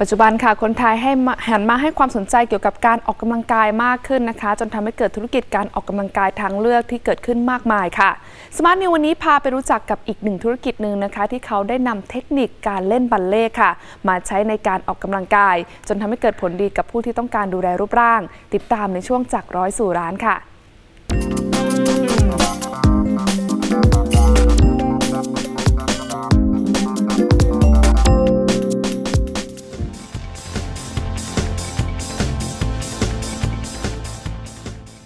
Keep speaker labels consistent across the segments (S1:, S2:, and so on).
S1: ปัจจุบันค่ะคนไทยให้หันมาให้ความสนใจเกี่ยวกับการออกกำลังกายมากขึ้นนะคะ จนทำให้เกิดธุรกิจการออกกำลังกายทางเลือกที่เกิดขึ้นมากมายค่ะสมาร์ทนิววันนี้พาไปรู้จักกับอีกหนึ่งธุรกิจหนึ่งนะคะ ที่เขาได้นำเทคนิคการเล่นบัลเล่ต์ค่ะ มาใช้ในการออกกำลังกาย จนทำให้เกิดผลดีกับผู้ที่ต้องการดูแลรูปร่าง ติดตามในช่วงจากร้อยสู่ร้านค่ะ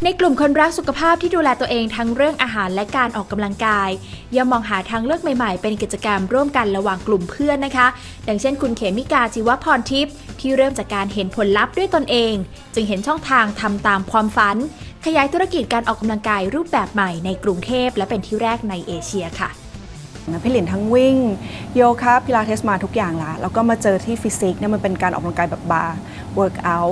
S2: ในกลุ่มคนรักสุขภาพที่ดูแลตัวเองทั้งเรื่องอาหารและการออกกำลังกายย่อมมองหาทางเลือกใหม่ๆ เป็นกิจกรรมร่วมกันระหว่างกลุ่มเพื่อนนะคะ ดังเช่นคุณเขมิกาจิวพรทิพย์ที่เริ่มจากการเห็นผลลัพธ์ด้วยตนเอง จึงเห็นช่องทางทำตามความฝัน ขยายธุรกิจการออกกำลังกายรูปแบบใหม่ในกรุงเทพและเป็นที่แรกในเอเชียค่ะ
S3: นะพี่หลินทั้งวิ่งโยคะพิลาเทสมาทุกอย่างละแล้วก็มาเจอที่ฟิสิกส์เนี่ยมันเป็นการออกกำลังกายแบบบาร์ เวิร์กอัล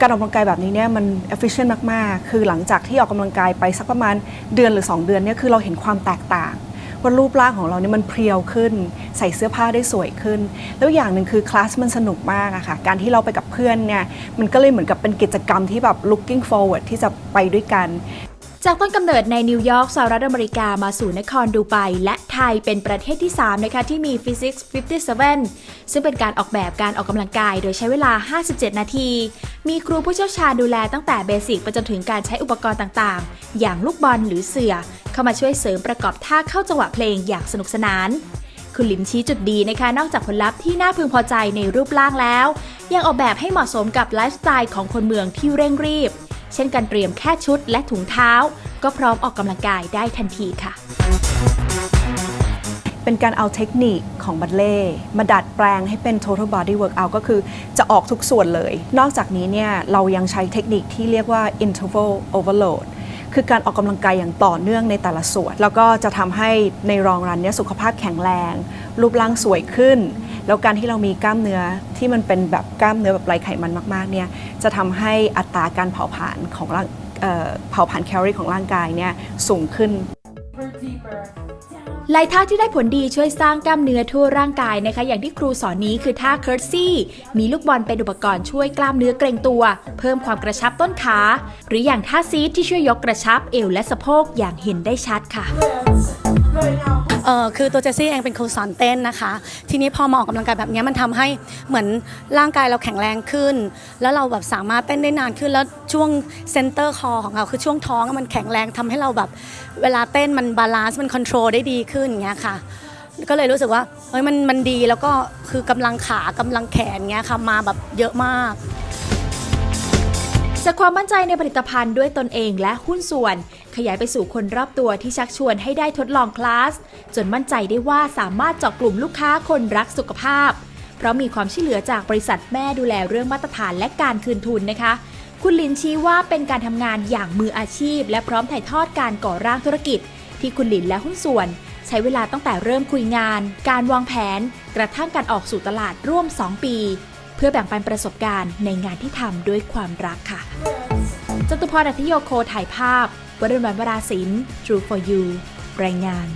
S3: การออกกำลังกายแบบนี้เนี่ยมัน efficient มาก ๆ คือหลังจากที่ออกกำลังกายไปสักประมาณเดือนหรือ 2 เดือนเนี่ยคือเราเห็นความแตกต่างว่ารูปร่างของเราเนี่ยมันเพรียวขึ้น ใส่เสื้อผ้าได้สวยขึ้น แล้วอย่างหนึ่งคือคลาสมันสนุกมากอะค่ะ การที่เราไปกับเพื่อนเนี่ยมันก็เลยเหมือนกับเป็นกิจกรรมที่แบบ looking forward ที่จะไปด้วยกัน
S2: จากต้นกำเนิดในนิวยอร์กสหรัฐอเมริกามาสู่นครดูไบและไทยเป็นประเทศที่ 3 นะคะ ที่มี Physics 57 ซึ่งเป็นการออกแบบการออกกำลังกายโดยใช้เวลา 57 นาที มีครูผู้เชี่ยวชาญดูแลตั้งแต่เบสิกไปจนถึงการใช้อุปกรณ์ต่างๆ อย่างลูกบอลหรือเสือ เข้ามาช่วยเสริมประกอบท่าเข้าจังหวะเพลงอย่างสนุกสนานคุณลิมชี้จุดดีนะคะ นอกจากผลลัพธ์ที่น่าพึงพอใจในรูปร่างแล้ว ยังออกแบบให้เหมาะสมกับไลฟ์สไตล์ของคนเมืองที่เร่งรีบ เช่นการเตรียมแค่ชุดและถุงเท้า ก็พร้อมออกกำลังกายได้ทันทีค่ะ
S3: เป็นการเอาเทคนิคของบัลเล่มาดัดแปลงให้เป็น total body workout ก็คือจะออกทุกส่วนเลย นอกจากนี้เนี่ยเรายังใช้เทคนิคที่เรียกว่า interval overload คือการออกกำลังกายอย่างต่อเนื่องในแต่ละส่วน แล้วก็จะทำให้ในรองรันเนี่ยสุขภาพแข็งแรง รูปร่างสวยขึ้น แล้วการที่เรามีกล้ามเนื้อที่มันเป็นแบบกล้ามเนื้อแบบไรไขมันมากๆเนี่ยจะทำให้อัตราการเผาผลาญของร่างเผาผลาญแคลอรี่ของร่างกายเนี่ยสูงขึ้น
S2: ลายท่าที่ได้ผลดีช่วยสร้างกล้ามเนื้อทั่วร่างกายนะคะ อย่างที่ครูสอนนี้คือท่าเคิร์ซี่ มีลูกบอลเป็นอุปกรณ์ช่วยกล้ามเนื้อเกรงตัว เพิ่มความกระชับต้นขา หรืออย่างท่าซีทที่ช่วยยกกระชับเอวและสะโพกอย่างเห็นได้ชัดค่ะ
S4: เออคือตัวเจสซี่เองเป็นครูสอนเต้นนะคะ ทีนี้พอมาออกกำลังกายแบบนี้มันทำให้เหมือนร่างกายเราแข็งแรงขึ้น แล้วเราแบบสามารถเต้นได้นานขึ้นแล้วช่วงเซนเตอร์คอของเราคือช่วงท้องมันแข็งแรงทำให้เราแบบเวลาเต้นมันบาลานซ์มันคอนโทรลได้ดีขึ้นอย่างเงี้ยค่ะก็เลยรู้สึกว่าเฮ้ยมันมันดีแล้วก็คือกำลังขากำลังแขนเงี้ยค่ะมาแบบเยอะมาก
S2: จากความมั่นใจในผลิตภัณฑ์ด้วยตนเองและหุ้นส่วน ขยายไปสู่คนรอบตัวที่ชักชวนให้ได้ทดลองคลาส จนมั่นใจได้ว่าสามารถเจาะกลุ่มลูกค้าคนรักสุขภาพ เพราะมีความช่วยเหลือจากบริษัทแม่ดูแลเรื่องมาตรฐานและการคืนทุนนะคะ คุณลินชี้ว่าเป็นการทำงานอย่างมืออาชีพ และพร้อมถ่ายทอดการก่อร่างธุรกิจ ที่คุณลินและหุ้นส่วน ใช้เวลาตั้งแต่เริ่มคุยงาน การวางแผน กระทั่งการออกสู่ตลาดร่วม 2 ปี เพื่อแบ่งปันประสบการณ์ในงานที่ทำด้วยความรักค่ะจตุพรอัธโยโคถ่ายภาพวรรณวันวราศิลป์ True for You รายงาน